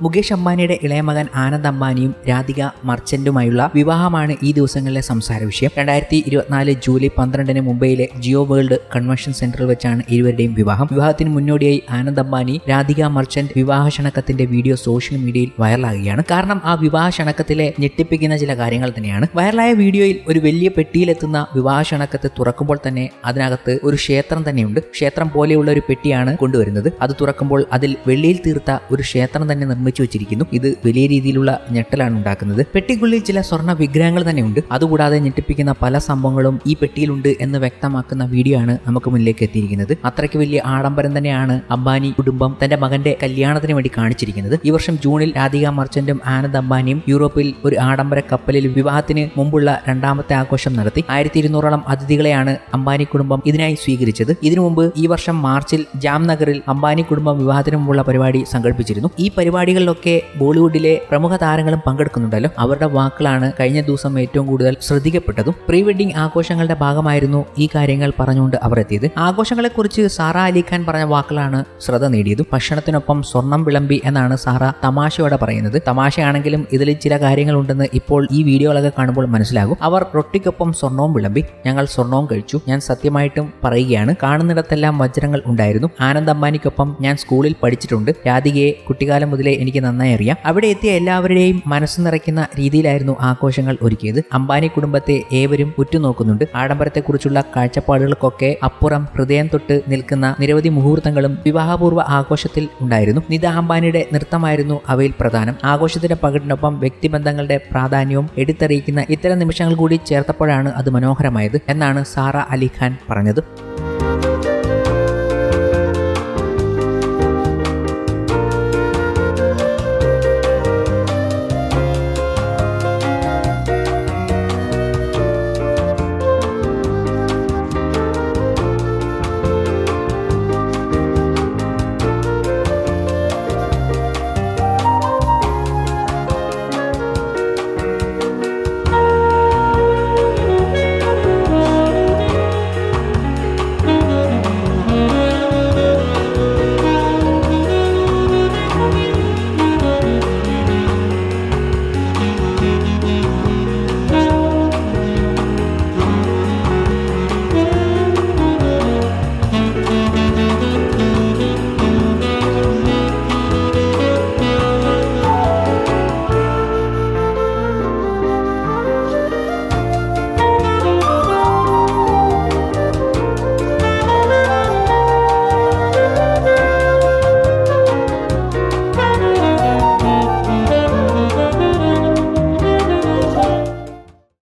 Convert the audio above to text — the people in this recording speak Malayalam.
മുകേഷ് അംബാനിയുടെ ഇളയ മകൻ ആനന്ദ് അംബാനിയും രാധിക മർച്ചന്റുമായുള്ള വിവാഹമാണ് ഈ ദിവസങ്ങളിലെ സംസാര വിഷയം. രണ്ടായിരത്തി ഇരുപത്തിനാല് ജൂലൈ പന്ത്രണ്ടിന് മുംബൈയിലെ ജിയോ വേൾഡ് കൺവെൻഷൻ സെന്ററിൽ വെച്ചാണ് ഇരുവരുടെയും വിവാഹം. വിവാഹത്തിന് മുന്നോടിയായി ആനന്ദ് അംബാനി രാധിക മർച്ചന്റ് വിവാഹ ക്ഷണക്കത്തിന്റെ വീഡിയോ സോഷ്യൽ മീഡിയയിൽ വൈറലാകുകയാണ്. കാരണം ആ വിവാഹ ക്ഷണക്കത്തിലെ ഞെട്ടിപ്പിക്കുന്ന ചില കാര്യങ്ങൾ തന്നെയാണ്. വൈറലായ വീഡിയോയിൽ ഒരു വലിയ പെട്ടിയിലെത്തുന്ന വിവാഹ ക്ഷണക്കത്ത് തുറക്കുമ്പോൾ തന്നെ അതിനകത്ത് ഒരു ക്ഷേത്രം തന്നെയുണ്ട്. ക്ഷേത്രം പോലെയുള്ള ഒരു പെട്ടിയാണ് കൊണ്ടുവരുന്നത്. അത് തുറക്കുമ്പോൾ അതിൽ വെള്ളിയിൽ തീർത്ത ഒരു ക്ഷേത്രം തന്നെ നിർമ്മിച്ചു വെച്ചിരിക്കുന്നു ഇത് വലിയ രീതിയിലുള്ള ഞെട്ടലാണ് ഉണ്ടാക്കുന്നത്. പെട്ടിക്കുള്ളിൽ ചില സ്വർണ വിഗ്രഹങ്ങൾ തന്നെയുണ്ട്. അതുകൂടാതെ ഞെട്ടിപ്പിക്കുന്ന പല സംഭവങ്ങളും ഈ പെട്ടിയിലുണ്ട് എന്ന് വ്യക്തമാക്കുന്ന വീഡിയോ ആണ് നമുക്ക് മുന്നിലേക്ക് എത്തിയിരിക്കുന്നത്. അത്രയ്ക്ക് വലിയ ആഡംബരം തന്നെയാണ് അംബാനി കുടുംബം തന്റെ മകന്റെ കല്യാണത്തിന് വേണ്ടി കാണിച്ചിരിക്കുന്നത്. ഈ വർഷം ജൂണിൽ രാധിക മർച്ചന്റും ആനന്ദ് അംബാനിയും യൂറോപ്പിൽ ഒരു ആഡംബര കപ്പലിൽ വിവാഹത്തിന് മുമ്പുള്ള രണ്ടാമത്തെ ആഘോഷം നടത്തി. ആയിരത്തി ഇരുന്നൂറോളം അതിഥികളെയാണ് അംബാനി കുടുംബം ഇതിനായി സ്വീകരിച്ചത്. ഇതിനു മുമ്പ് ഈ വർഷം മാർച്ചിൽ ജാംനഗറിൽ അംബാനി കുടുംബം വിവാഹത്തിന് മുമ്പുള്ള പരിപാടി സംഘടിപ്പിച്ചിരുന്നു. ഈ പരിപാടികളിലൊക്കെ ബോളിവുഡിലെ പ്രമുഖ താരങ്ങളും പങ്കെടുക്കുന്നുണ്ടല്ലോ. അവരുടെ വാക്കുകളാണ് കഴിഞ്ഞ ദിവസം ഏറ്റവും കൂടുതൽ ശ്രദ്ധിക്കപ്പെട്ടതും. പ്രീ വെഡിംഗ് ആഘോഷങ്ങളുടെ ഭാഗമായിരുന്നു ഈ കാര്യങ്ങൾ പറഞ്ഞുകൊണ്ട് അവർ എത്തിയത്. ആഘോഷങ്ങളെക്കുറിച്ച് സാറ അലി ഖാൻ പറഞ്ഞ വാക്കുകളാണ് ശ്രദ്ധ നേടിയതും. ഭക്ഷണത്തിനൊപ്പം സ്വർണം വിളമ്പി എന്നാണ് സാറ തമാശയോടെ പറയുന്നത്. തമാശയാണെങ്കിലും ഇതിൽ ചില കാര്യങ്ങളുണ്ടെന്ന് ഇപ്പോൾ ഈ വീഡിയോകളൊക്കെ കാണുമ്പോൾ മനസ്സിലാകും. അവർ റൊട്ടിക്കൊപ്പം സ്വർണവും വിളമ്പി ഞങ്ങൾ സ്വർണവും കഴിച്ചു. ഞാൻ സത്യമായിട്ടും പറയുകയാണ്. കാണുന്നിടത്തെല്ലാം വജ്രങ്ങൾ ഉണ്ടായിരുന്നു. ആനന്ദ് അംബാനിക്കൊപ്പം ഞാൻ സ്കൂളിൽ പഠിച്ചിട്ടുണ്ട്. രാധികയെ കുട്ടിക്കാലം മുതലേ എനിക്ക് നന്നായി അറിയാം. അവിടെ എത്തിയ എല്ലാവരുടെയും മനസ്സ് നിറയ്ക്കുന്ന രീതിയിലായിരുന്നു ആഘോഷങ്ങൾ ഒരുക്കിയത്. അംബാനി കുടുംബത്തെ ഏവരും ഉറ്റുനോക്കുന്നുണ്ട്. ആഡംബരത്തെക്കുറിച്ചുള്ള കാഴ്ചപ്പാടുകൾക്കൊക്കെ അപ്പുറം ഹൃദയം തൊട്ട് നിൽക്കുന്ന നിരവധി മുഹൂർത്തങ്ങളും വിവാഹപൂർവ ആഘോഷത്തിൽ ഉണ്ടായിരുന്നു. നിത അംബാനിയുടെ നൃത്തമായിരുന്നു അവയിൽ പ്രധാനം. ആഘോഷത്തിന്റെ പകിടിനൊപ്പം വ്യക്തിബന്ധങ്ങളുടെ പ്രാധാന്യവും എടുത്തറിയിക്കുന്ന ഇത്തരം നിമിഷങ്ങൾ കൂടി ചേർത്തപ്പോഴാണ് അത് മനോഹരമായത് എന്നാണ് സാറ അലി ഖാൻ പറഞ്ഞത്.